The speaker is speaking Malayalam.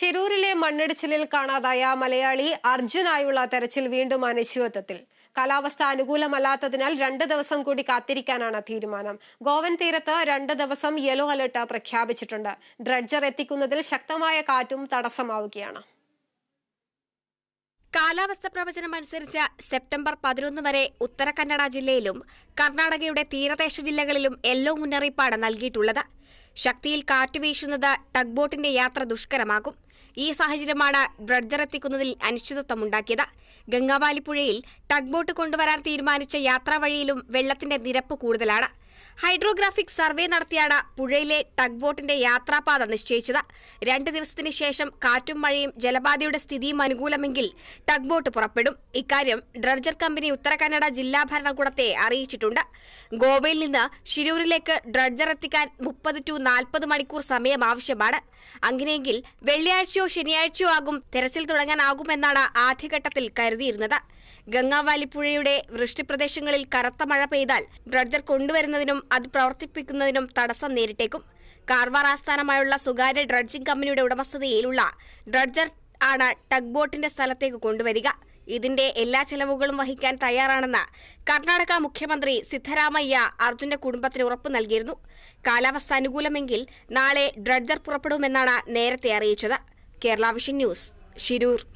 ശിരൂരിലെ മണ്ണിടിച്ചിലിൽ കാണാതായ മലയാളി അർജുനായുള്ള തെരച്ചിൽ വീണ്ടും അനിശ്ചിതത്വത്തിൽ. കാലാവസ്ഥ അനുകൂലമല്ലാത്തതിനാൽ രണ്ട് ദിവസം കൂടി കാത്തിരിക്കാനാണ് തീരുമാനം. ഗോവൻ തീരത്ത് രണ്ട് ദിവസം യെല്ലോ അലർട്ട് പ്രഖ്യാപിച്ചിട്ടുണ്ട്. ഡ്രഡ്ജർ എത്തിക്കുന്നതിൽ ശക്തമായ കാറ്റും തടസ്സമാവുകയാണ്. കാലാവസ്ഥ പ്രവചനം അനുസരിച്ച് സെപ്റ്റംബർ പതിനൊന്ന് വരെ ഉത്തര കന്നഡ ജില്ലയിലും കർണാടകയുടെ തീരദേശ ജില്ലകളിലും യെല്ലോ മുന്നറിയിപ്പാണ് നൽകിയിട്ടുള്ളത്. ശക്തിയിൽ കാറ്റ് വീശുന്നത് ടഗ് ബോട്ടിന്റെ യാത്ര ദുഷ്കരമാകും. ഈ സാഹചര്യമാണ് ഡ്രഡ്ജർ എത്തിക്കുന്നതിൽ അനിശ്ചിതത്വമുണ്ടാക്കിയത് ഗംഗാവാലിപ്പുഴയിൽ ടഗ് ബോട്ട് കൊണ്ടുവരാൻ തീരുമാനിച്ച യാത്രാവഴിയിലും വെള്ളത്തിന്റെ നിരപ്പ് കൂടുതലാണ്. ഹൈഡ്രോഗ്രാഫിക് സർവേ നടത്തിയാണ് പുഴയിലെ ടഗ് ബോട്ടിന്റെ യാത്രാപാത നിശ്ചയിച്ചത്. രണ്ട് ദിവസത്തിന് ശേഷം കാറ്റും മഴയും ജലപാതയുടെ സ്ഥിതിയും അനുകൂലമെങ്കിൽ ടഗ് ബോട്ട് പുറപ്പെടും. ഇക്കാര്യം ഡ്രഡ്ജർ കമ്പനി ഉത്തര കന്നഡ ജില്ലാ ഭരണകൂടത്തെ അറിയിച്ചിട്ടുണ്ട്. ഗോവയിൽ നിന്ന് ഷിരൂരിലേക്ക് ഡ്രഡ്ജർ എത്തിക്കാൻ മുപ്പത് ടു നാൽപ്പത് മണിക്കൂർ സമയം ആവശ്യമാണ്. അങ്ങനെയെങ്കിൽ വെള്ളിയാഴ്ചയോ ശനിയാഴ്ചയോ ആകും തെരച്ചിൽ തുടങ്ങാനാകുമെന്നാണ് ആദ്യഘട്ടത്തിൽ കരുതിയിരുന്നത്. ഗംഗാവാലിപ്പുഴയുടെ വൃഷ്ടിപ്രദേശങ്ങളിൽ കനത്ത മഴ പെയ്താൽ ഡ്രഡ്ജർ കൊണ്ടുവരുന്നതിനും അത് പ്രവർത്തിപ്പിക്കുന്നതിനും തടസ്സം നേരിട്ടേക്കും. കാർവാർ ആസ്ഥാനമായുള്ള സ്വകാര്യ ഡ്രഡ്ജിംഗ് കമ്പനിയുടെ ഉടമസ്ഥതയിലുള്ള ഡ്രഡ്ജർ ആണ് ടഗ് ബോട്ടിന്റെ സ്ഥലത്തേക്ക് കൊണ്ടുവരിക. ഇതിന്റെ എല്ലാ ചെലവുകളും വഹിക്കാൻ തയ്യാറാണെന്ന് കർണാടക മുഖ്യമന്ത്രി സിദ്ധരാമയ്യ അർജുന്റെ കുടുംബത്തിന് ഉറപ്പു നൽകിയിരുന്നു. കാലാവസ്ഥ അനുകൂലമെങ്കിൽ നാളെ ഡ്രഡ്ജർ പുറപ്പെടുമെന്നാണ് നേരത്തെ അറിയിച്ചത്. Kerala vision news Shirur